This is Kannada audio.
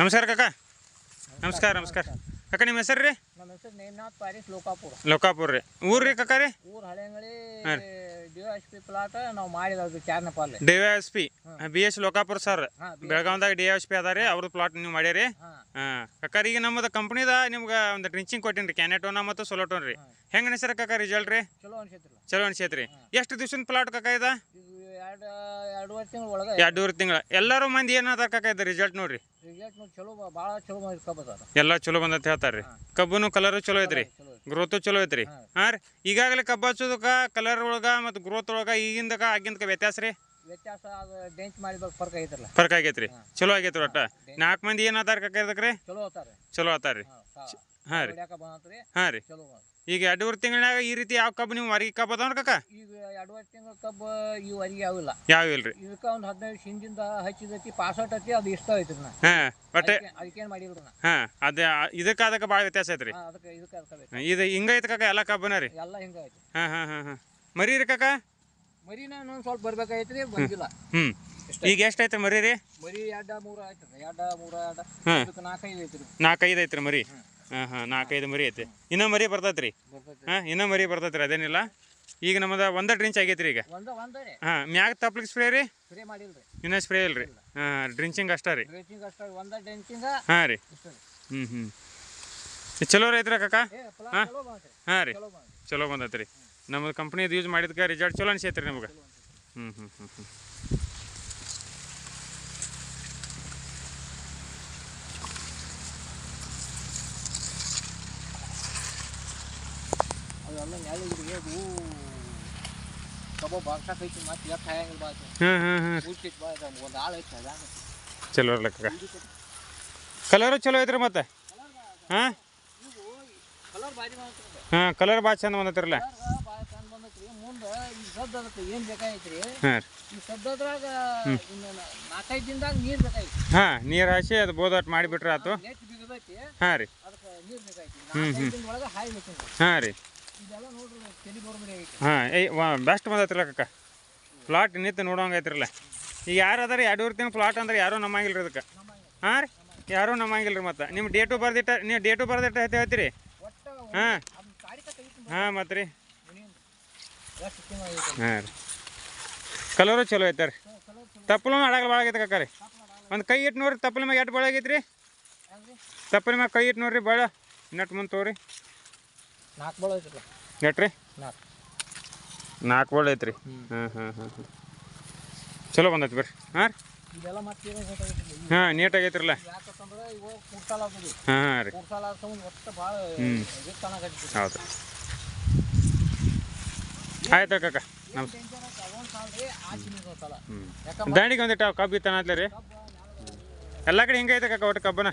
ನಮಸ್ಕಾರ ಕಾಕ. ನಮಸ್ಕಾರ ನಮಸ್ಕಾರ. ಕಾಕ ನಿಮ್ಮ ಹೆಸರು ರೀ? ನಮ್ಮ ಹೆಸರು ನೇಮನಾಥ್ ಪ್ಯಾರಿಸ್ ಲೋಕಾಪುರ. ಲೋಕಾಪುರ ರೀ. ಊರ್ ರೀ ಕಾಕ ರೀ? ಊರು ಹಳೆಂಗಳಿ ಡಿ ಎಸ್ ಪಿ ಪ್ಲಾಟ್ ನಾವು ಮಾಡಿದ ಚಾರ್ನ ಪಾಲೆ. D S P B S Lokapur sir ಬೆಳಗಾವಿದಾಗ D S P ಅದ ರೀ ಅವ್ರದ್ದು ಪ್ಲಾಟ್ ನೀವು ಮಾಡ್ಯಾರಿ ಹಾಂ. ಕಾಕ ಈಗ ನಮ್ಮದು ಕಂಪ್ನಿದ ನಿಮ್ಗೆ ಒಂದು ಡ್ರಿಂಚಿಂಗ್ ಕೊಟ್ಟಿನಿ ರೀ ಕ್ಯಾನೆಟೋನ ಮತ್ತು ಸೊಲೋಟೋನ್ ರೀ. ಹೆಂಗೆ ಅನಿಸ್ರ ಕಾಕ ರಿಸಲ್ಟ್ ರೀ? ಚಲೋ ಅನಿಸೈತ್ರಿ. ಚಲೋ ಅನಿಸೈತ್ರಿ. ಎಷ್ಟು ದಿವ್ಸದ ಪ್ಲಾಟ್ ಕಾಕ ಇದು ಎರಡು ಎರಡೂವರೆ ತಿಂಗಳ ಒಳಗೆ ಎರಡೂವರೆ ತಿಂಗಳ. ಎಲ್ಲರೂ ಮಂದಿ ಏನಾದ್ರು ಕಾಕ ಇದು ರಿಸಲ್ಟ್ ನೋಡ್ರಿ? ರಿಸಲ್ಟ್ ನೋಡಿ ಚಲೋ ಭಾಳ ಚಲೋ ಮಾಡಿ ಕಬ್ಬದ ಎಲ್ಲ ಚಲೋ ಬಂದತ್ ಹೇಳ್ತಾರೆ ರೀ ಕಬ್ಬುನು ಕಲರು ಚಲೋ ಐತ್ರಿ? ಗ್ರೋತ್ ಚಲೋ ಐತ್ರಿ. ಹಾಂ. ರೀ. ಈಗಾಗಲೇ ಕಬ್ಬು ಹಚ್ಚೋದಕ್ಕೆ ಕಲರ್ ಒಳಗೆ ಮತ್ತು ಗ್ರೋತ್ ಒಳಗೆ ಈಗಿಂದಕ ಆಗಿಂದಕ ವ್ಯತ್ಯಾಸ ರೀ? ವ್ಯತ್ಯಾಸ ಅದು ಡೆಂಚ್ ಮಾಡಿದಾಗ ಫರ್ಕ್ ಐತ್ರಲ್ಲ ಫರ್ಕ್ ಆಗೈತ್ರಿ. ಚಲೋ ಆಗೈತ್ರಿ ಒಟ್ಟ. ನಾಲ್ಕು ಮಂದಿ ಏನು ಕಾಕ ಇದಕ್ಕೆ ಚಲೋ ಆತಾರ್ರಿ. ಚಲೋ ಆತಾರ ರೀ ಹಾಂ ರೀ. ಹಾಂ ರೀ. ಚಲೋ ಈಗ ಎರಡೂವರೆ ತಿಂಗಳಾಗ ಈ ರೀತಿ ಯಾವ ಕಬ್ಬು ನೀವು ವರಿಗೆ ಕಬ್ಬು ಅದಾವ್ರಿ ಕಾಕ? ಈಗ ಎರಡೂವರೆ ತಿಂಗಳ ಕಬ್ಬು ಈವರೆಗೆ ಯಾವಿಲ್ಲ ಯಾವ ಇಲ್ರಿ? ಇದಕ್ಕೆ ಒಂದು ಹದಿನೈದು ಹಿಂದಿಂದ ಹಚ್ಚಿದೈತಿ ಪಾಸಟ್ ಐತಿ ಅದು ಇಷ್ಟ ಐತ್ರಿ ನಾ. ಹಾಂ ಬಟ್ ಅದಕ್ಕೇನು ಮಾಡಿಲ್ರಿ ನಾ. ಹಾಂ ಅದೇ ಇದಕ್ಕೆ ಅದಕ್ಕೆ ಭಾಳ ವ್ಯತ್ಯಾಸ ಐತ್ರಿ. ಅದಕ್ಕೆ ಇದಕ್ಕೆ ಇದು ಹಿಂಗೈತೆ ಕಾಕ ಎಲ್ಲ ಕಬ್ಬನ ರೀ? ಎಲ್ಲ ಹಿಂಗೈತಿ ಹಾಂ ಹಾಂ ಹಾಂ ಹಾಂ. ಮರಿ ರೀ ಕಾಕ ಮರಿನ ಇನ್ನೊಂದು ಸ್ವಲ್ಪ ಬಂದಿಲ್ಲ. ಈಗ ಮರಿ ರೀ? ಮರಿ ಎರಡ ಮೂರು ಆಯ್ತದ ಎರಡ ಮೂರ ಎರಡ. ಹಾಂ ಇದಕ್ಕೆ ನಾಲ್ಕೈದು ಐತ್ರಿ. ನಾಲ್ಕೈದು ಐತ್ರಿ ಮರಿ? ಹಾಂ ಹಾಂ ನಾಲ್ಕೈದು ಮರಿ ಐತಿ ಇನ್ನೂ ಮರಿ ಬರ್ತೈತ್ರಿ? ಬರ್ತೈತಿ ಹಾಂ ಇನ್ನೂ ಮರಿ ಬರ್ತೈತ್ರಿ ಅದೇನಿಲ್ಲ. ಈಗ ನಮ್ಮದು ಒಂದ ಡ್ರಿಂಚ್ ಆಗೈತ್ರಿ ಈಗ. ಒಂದ ಒಂದೇ ಹಾಂ ಮ್ಯಾಗ ತಪ್ಲಿಕ್ಕೆ ಸ್ಪ್ರೇ ರೀ? ಸ್ಪ್ರೇ ಮಾಡಿಲ್ರಿ. ಇನ್ನೂ ಸ್ಪ್ರೇ ಇಲ್ರಿ? ಹಾಂ ಡ್ರಿಂಚಿಂಗ್ ಅಷ್ಟೇ ರೀ. ಡ್ರೆಂಚಿಂಗ್ ಅಷ್ಟ ಒಂದ ಡ್ರೆಂಚಿಂಗ ಹಾಂ ರೀ. ಇಷ್ಟ ಹ್ಞೂ ಹ್ಞೂ ಚಲೋ ರೈತ್ರ ಕಾಕ? ಏ ಪ್ಲಾನ್ ಚಲೋ ಬಂತ್ರಿ ಹಾಂ ರೀ. ಚಲೋ ಬಂದೈತ್ರಿ. ಚಲೋ ಬಂದೈತೆ ರೀ ನಮ್ಮದು ಕಂಪ್ನಿದು ಯೂಸ್ ಮಾಡಿದ್ಕೆ ರಿಸಲ್ಟ್ ಚಲೋ ಅನ್ಸೈತೆ ರೀ ನಿಮ್ಗೆ ಹ್ಞೂ ಹ್ಞೂ ಹ್ಞೂ ಹ್ಞೂ ಚಲೋ ಇರ್ಲಕ್ಕ. ಕಲರು ಚಲೋ ಐತ್ರಿ ಮತ್ತೆ? ಹಾಂ? ಹಾಂ ಕಲರ್ ಭಾಳ ಚಂದ ಬಂದೈತ್ರಲ್ಲ ಕಲರ್ ಭಾಳ ಚಂದ ಬಂದೈತ್ರಿ ಈ ಏನು ಬೇಕಾಗೈತ್ರಿ? ಹಾಂ ರೀ. ಈ ಸದ್ದದ್ರಾಗ ನಾಲ್ಕೈದು ದಿನದಾಗ ನೀರು ಹಾಂ ಹಾಸಿ ಅದು ಬೋದಾಟ್ ಮಾಡಿಬಿಟ್ರೆ ಆತು. ನೆಟ್ ಬಿದ್ದೈತಿ ಹಾಂ ರೀ. ಅದಕ್ಕೆ ನೀರು ನಾಲ್ಕೈದು ಹಾಯ್ ಹಾಂ ರೀ. ಇದೆಲ್ಲ ನೋಡ್ರಿ ತಲೆ ಬರೋಬರಿ ಆಗೈತಿ. ಹಾಂ ಏಯ್ ವಾ ಬೆಸ್ಟ್ ಬಂದೈತ್ರಲ್ಲ ಅಕ್ಕ ಪ್ಲಾಟ್ ನಿಂತು ನೋಡೋಂಗೈತ್ರಲ್ಲ. ಈಗ ಯಾರು ಅದಾರ ಎರಡೂರು ತಿಂಗಳು ಪ್ಲಾಟ್ ಅಂದ್ರೆ ಯಾರೂ ನಮ್ಮಂಗಿಲ್ಲ ಅದಕ್ಕೆ. ಹಾಂ ರೀ. ಯಾರೂ ನಮ್ಮಂಗಿಲ್ಲ ರೀ ಮತ್ತೆ. ನಿಮ್ಮ ಡೇಟು ಬರ್ದಿಟ್ಟ ನೀವು ಡೇಟು ಬರ್ದಿಟ್ಟ ಹೇಳ್ತೀವಿ ಹಾಂ. ಅದನ್ನ ಹಾಂ ಮತ್ತೆ ರೀ ಹಾಂ ರೀ. ಕಲರು ಚಲೋ ಐತೆ ರೀ. ತಪ್ಪಲು ಮಾಡಾಗಲ್ಲ ಭಾಳ ಆಗೈತೆ ಕಾಕ ರೀ. ಒಂದು ಕೈ ಇಟ್ಟು ನೋಡ್ರಿ ತಪ್ಪಲ ಮ್ಯಾಗ ಎಷ್ಟು ಭಾಳ ಆಗೈತೆ ರೀ. ತಪ್ಪಲ ಮ್ಯಾಗ ಕೈ ಇಟ್ಟು ನೋಡ್ರಿ ಭಾಳ ನೆಟ್ ಮುಂದೆ ತೋರಿ. ನಾಲ್ಕು ಬಳ ಐತ್ರಿ. ಎಟ್ ರೀ? ನಾಲ್ಕು ನಾಲ್ಕು ಭಾಳ ಐತೆ ರೀ ಹಾಂ ಹಾಂ ಹಾಂ ಹಾಂ ಚಲೋ ಬಂದೈತೆ ಬರ್ರಿ ಹಾಂ ರೀ? ಹಾಂ ನೀಟ್ ಆಗೈತ್ರಲ್ಲ. ಹಾಂ ರೀ. ಹೌದು ಆಯ್ತು ಕಾಕ ನಮ್ಸ್ ಟೆನ್ಷನ್ ಆಯ್ತು ಅದೊಂದು ಸಾಲ ರೀ ಆಚೆ ನೀರು ಸಲ ಹ್ಞೂ ಯಾಕಂದ್ರೆ ದಂಡಿಗೆ ಒಂದಿಟ್ಟು ಕಬ್ಬು ಇತ್ತಾನತ್ಲೆ ರೀ? ಎಲ್ಲ ಕಡೆ ಹಿಂಗೈತೆ ಐತೆ ಕಾಕ ಒಟ್ಟು ಕಬ್ಬನ?